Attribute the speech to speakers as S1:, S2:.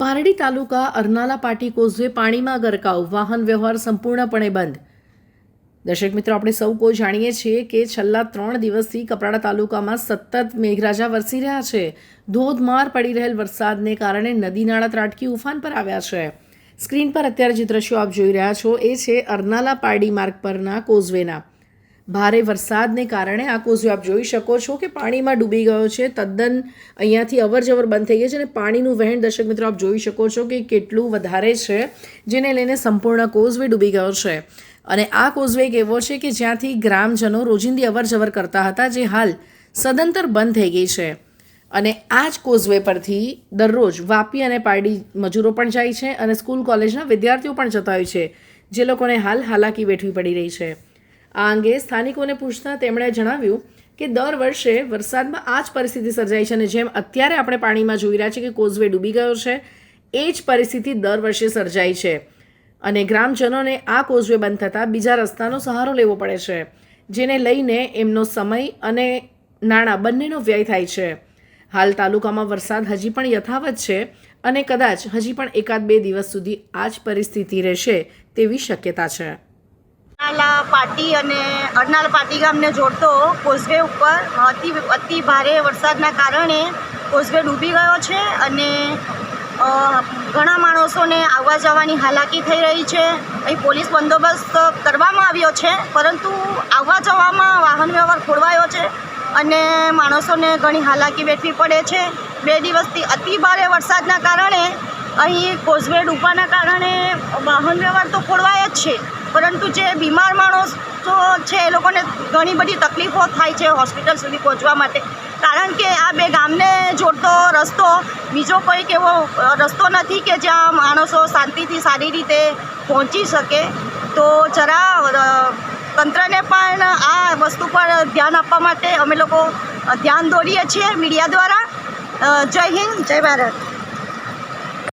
S1: પારડી તાલુકા અરનાલા પાટી કોઝવે પાણીમાં ગરકાવ. વાહન વ્યવહાર સંપૂર્ણપણે બંધ. દર્શક મિત્રો, આપણે સૌ કોઈ જાણીએ છીએ કે છેલ્લા ત્રણ દિવસથી કપરાડા તાલુકામાં સતત મેઘરાજા વરસી રહ્યા છે. ધોધમાર પડી રહેલ વરસાદને કારણે નદી નાળા ત્રાટકી ઉફાન પર આવ્યા છે. સ્ક્રીન પર અત્યારે જે દ્રશ્યો આપ જોઈ રહ્યા છો, એ છે અરનાલા પારડી માર્ગ પરના કોઝવેના. ભારે વરસાદને કારણે આ કોઝવે આપ જોઈ શકો છો કે પાણીમાં ડૂબી ગયો છે. તદ્દન અહીંયાથી અવર જવર બંધ થઈ ગઈ છે અને પાણીનું વહેણ દર્શક મિત્રો આપ જોઈ શકો છો કે કેટલું વધારે છે, જેને લઈને સંપૂર્ણ કોઝવે ડૂબી ગયો છે. અને આ કોઝવે એક એવો છે કે જ્યાંથી ગ્રામજનો રોજિંદી અવર જવર કરતા હતા, જે હાલ સદંતર બંધ થઈ ગઈ છે. અને આ જ કોઝવે પરથી દરરોજ વાપી અને પારડી મજૂરો પણ જાય છે અને સ્કૂલ, કોલેજના વિદ્યાર્થીઓ પણ જતા હોય છે, જે લોકોને હાલ હાલાકી વેઠવી પડી રહી છે. આ અંગે સ્થાનિકોને પૂછતા તેમણે જણાવ્યું કે દર વર્ષે વરસાદમાં આ જ પરિસ્થિતિ સર્જાય છે અને જેમ અત્યારે આપણે પાણીમાં જોઈ રહ્યા છીએ કે કોઝવે ડૂબી ગયો છે, એ જ પરિસ્થિતિ દર વર્ષે સર્જાય છે. અને ગ્રામજનોને આ કોઝવે બંધ થતાં બીજા રસ્તાનો સહારો લેવો પડે છે, જેને લઈને એમનો સમય અને નાણાં બંનેનો વ્યય થાય છે. હાલ તાલુકામાં વરસાદ હજી પણ યથાવત છે અને કદાચ હજી પણ એકાદ બે દિવસ સુધી આ જ પરિસ્થિતિ રહેશે તેવી શક્યતા છે.
S2: અરનાલા પાટી અને અરનાલા પાટી ગામને જોડતો કોઝવે ઉપર અતિ અતિ ભારે વરસાદના કારણે કોઝવે ડૂબી ગયો છે અને ઘણા માણસોને આવવા જવાની હાલાકી થઈ રહી છે. અહીં પોલીસ બંદોબસ્ત કરવામાં આવ્યો છે, પરંતુ આવવા જવામાં વાહન વ્યવહાર ખોરવાયો છે અને માણસોને ઘણી હાલાકી વેઠવી પડે છે. બે દિવસથી અતિ ભારે વરસાદના કારણે અહીં કોઝવે ડૂબવાના કારણે વાહન વ્યવહાર તો ખોરવાય જ છે. પરંતુ જે બીમાર માણસો છે, એ લોકોને ઘણી બધી તકલીફો થાય છે હોસ્પિટલ સુધી પહોંચવા માટે. કારણ કે આ બે ગામને જોડતો રસ્તો બીજો કોઈક એવો રસ્તો નથી કે જ્યાં માણસો શાંતિથી સારી રીતે પહોંચી શકે. તો જરા તંત્રને પણ આ વસ્તુ પર ધ્યાન આપવા માટે અમે લોકો ધ્યાન દોરીએ છીએ મીડિયા દ્વારા. જય હિન્દ, જય ભારત.